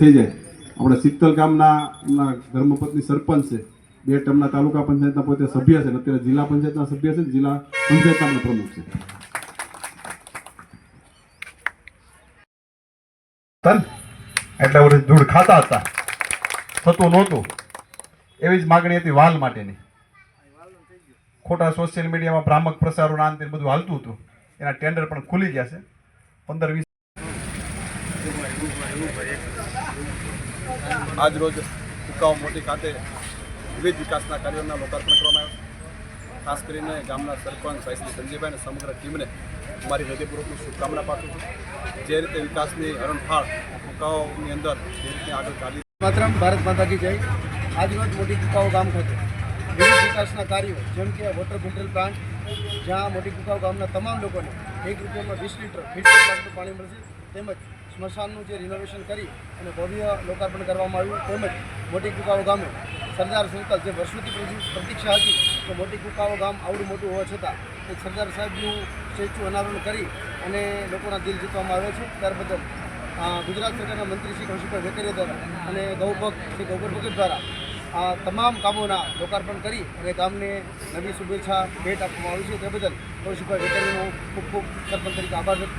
થઈ જાય. આપણે શીતલ ગામના એમના ધર્મપત્ની સરપંચ છે. બે ટર્મના તાલુકા પંચાયતના પોતે સભ્ય છે. અત્યારે જિલ્લા પંચાયતના સભ્ય છે જિલ્લા પંચાયતના પણ પ્રમુખ છે. એટલા વર્ષ ધૂળ ખાતા હતા. થતું નહોતું. એવી જ માગણી હતી વાલ માટેની. ખોટા સોશિયલ મીડિયામાં ભ્રામક પ્રસારો અંતે બધું હાલતું હતું. એના ટેન્ડર પણ ખુલી ગયા છે. પંદર વીસ આજ રોજ કુકાઓ મોટી ખાતે વિવિધ વિકાસના કાર્યોના લોકાર્પણ કરવામાં આવ્યું ખાસ કરીને ગામના સરપંચ સાહેબ સંજયભાઈ અને સમગ્ર ટીમને મારી હૃદયપૂર્વકની શુભકામના પાઠવું છું. જે રીતે વિકાસની હરણફાળ કુકાઓની અંદર જે રીતે આગળ ચાલી માતરમ ભારત માતા કી જય. આજરોજ મોટી કુકાઓ ગામ ખાતે વિવિધ વિકાસના કાર્યો, જેમ કે વોટર ફિલ્ટર પ્લાન્ટ, જ્યાં મોટી કુકાઓ ગામના તમામ લોકોને એક રૂપિયામાં વીસ લીટર ફિલ્ટર પ્લાન્ટનું પાણી મળશે, તેમજ સ્મશાનનું જે રિનોવેશન કરી અને ભવ્ય લોકાર્પણ કરવામાં આવ્યું, તેમજ મોટી કુકાઓ ગામે સરદાર સંકલ્પ જે વર્ષોથી પ્રતિ- પ્રતીક્ષા હતી કે મોટી કુકાઓ ગામ આવડું મોટું હોવા છતાં એ સરદાર સાહેબનું સ્ટેચ્યુ અનાવરણ કરી અને લોકોના દિલ જીતવામાં આવે છે. ત્યાર બદલ ગુજરાત સરકારના મંત્રી શ્રી કૌશિકભાઈ વેકરિયા દ્વારા અને ગૌભક્ત શ્રી ગૌભર ભગત દ્વારા આ તમામ કામોના લોકાર્પણ કરી અને ગામને નવી શુભેચ્છા ભેટ આપવામાં આવી છે. તે બદલ કૌશિકભાઈ વેકરિયાનો ખૂબ ખૂબ સરપંચ તરીકે આભાર વ્યક્ત